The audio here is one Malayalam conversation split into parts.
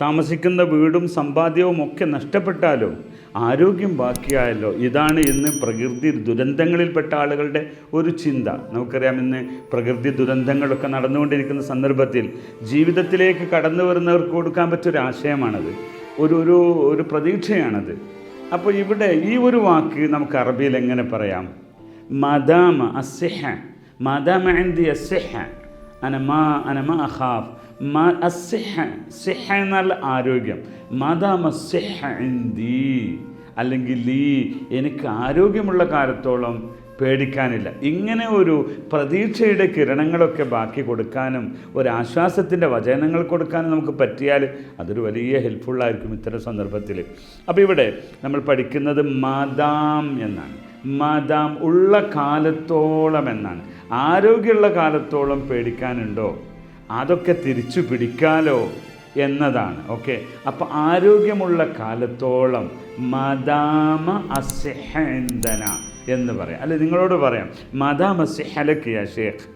താമസിക്കുന്ന വീടും സമ്പാദ്യവും ഒക്കെ നഷ്ടപ്പെട്ടാലോ? ആരോഗ്യം ബാക്കിയായല്ലോ. ഇതാണ് ഇന്ന് പ്രകൃതി ദുരന്തങ്ങളിൽപ്പെട്ട ആളുകളുടെ ഒരു ചിന്ത. നമുക്കറിയാം ഇന്ന് പ്രകൃതി ദുരന്തങ്ങളൊക്കെ നടന്നുകൊണ്ടിരിക്കുന്ന സന്ദർഭത്തിൽ ജീവിതത്തിലേക്ക് കടന്നു വരുന്നവർക്ക് കൊടുക്കാൻ പറ്റിയൊരു ആശയമാണത്. ഒരു ഒരു ഒരു പ്രതീക്ഷയാണത്. അപ്പോൾ ഇവിടെ ഈ ഒരു വാക്ക് നമുക്ക് അറബിയിൽ എങ്ങനെ പറയാം? മദാമ അസിഹ മദാമ അൻദി അസിഹ അനമ അനമ അഹാഫ് മാ അസിഹ സിഹ എന്നാൽ ആരോഗ്യം. മാതാമ സിഹ ഇന്ദി അല്ലെങ്കിൽ ലീ എനിക്ക് ആരോഗ്യമുള്ള കാലത്തോളം പേടിക്കാനില്ല. ഇങ്ങനെ ഒരു പ്രതീക്ഷയുടെ കിരണങ്ങളൊക്കെ ബാക്കി കൊടുക്കാനും ഒരാശ്വാസത്തിന്റെ വചനങ്ങൾ കൊടുക്കാനും നമുക്ക് പറ്റിയാൽ അതൊരു വലിയ ഹെൽപ്ഫുള്ളായിരിക്കും ഇത്തരം സന്ദർഭത്തിൽ. അപ്പോൾ ഇവിടെ നമ്മൾ പഠിക്കുന്നത് മദാം എന്നാണ്. മദാം ഉള്ള കാലത്തോളം എന്നാണ്. ആരോഗ്യമുള്ള കാലത്തോളം പേടിക്കാനുണ്ടോ? അതൊക്കെ തിരിച്ചു പിടിക്കാലോ എന്നതാണ്. ഓക്കെ അപ്പം ആരോഗ്യമുള്ള കാലത്തോളം മദാമ അസിഹന്തന എന്ന് പറയാം. അല്ലെ നിങ്ങളോട് പറയാം മദാമ സിഹലക്കിയ ഷേഖ്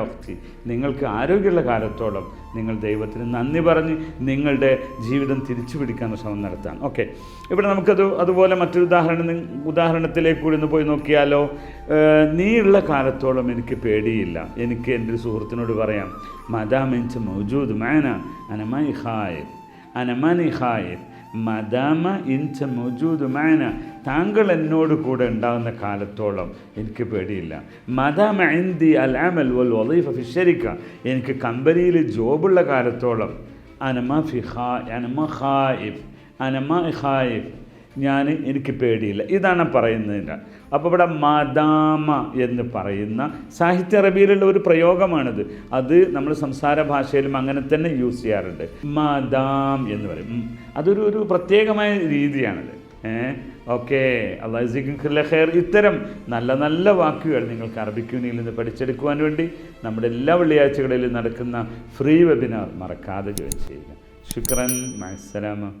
ഉഖ്തി നിങ്ങൾക്ക് ആരോഗ്യമുള്ള കാലത്തോളം നിങ്ങൾ ദൈവത്തിന് നന്ദി പറഞ്ഞ് നിങ്ങളുടെ ജീവിതം തിരിച്ചു പിടിക്കാൻ ശ്രമം നടത്താം ഓക്കെ. ഇവിടെ നമുക്കത് അതുപോലെ മറ്റൊരു ഉദാഹരണം ഉദാഹരണത്തിലേക്ക് കൂടി ഒന്ന് പോയി നോക്കിയാലോ. നീ ഉള്ള കാലത്തോളം എനിക്ക് പേടിയില്ല. എനിക്ക് എന്റെ ഒരു സുഹൃത്തിനോട് പറയാം മദാമിൻസ് മൗജൂദ് മാന അനമായി ഹായ് അനമാനി ഖായിഫ് മദാമ ഇൻച്ച മൗജൂദ് മാന താങ്കൾ എന്നോട് കൂടെ ഉണ്ടാകുന്ന കാലത്തോളം എനിക്ക് പേടിയില്ല. മദാമ ഇന്തി അൽ അമൽ വൽ വലീഫ ഫി ശരിക്ക. എനിക്ക് കമ്പനിയിൽ ജോബുള്ള കാലത്തോളം അനമ ഫിഹാ അനമ ഹായിഫ് അനമ ഖായിഫ് ഞാൻ എനിക്ക് പേടിയില്ല. ഇതാണ് പറയുന്നതിന്റെ അപ്പോൾ ഇവിടെ മദാമ എന്ന് പറയുന്ന സാഹിത്യ അറബിയിലുള്ള ഒരു പ്രയോഗമാണിത്. അത് നമ്മൾ സംസാര ഭാഷയിലും അങ്ങനെ തന്നെ യൂസ് ചെയ്യാറുണ്ട്. മദാം എന്ന് പറയും. അതൊരു ഒരു പ്രത്യേകമായ രീതിയാണത്. ഓക്കെ. അള്ളാഹിഖില്ല ഖൈർ. ഇത്തരം നല്ല നല്ല വാക്കുകൾ നിങ്ങൾക്ക് അറബിക് യൂണിയിൽ നിന്ന് പഠിച്ചെടുക്കുവാൻ വേണ്ടി നമ്മുടെ എല്ലാ വെള്ളിയാഴ്ചകളിലും നടക്കുന്ന ഫ്രീ വെബിനാർ മറക്കാതെ ജോയിൻ ചെയ്യുക. ശുക്രൻ. മത്സലാമ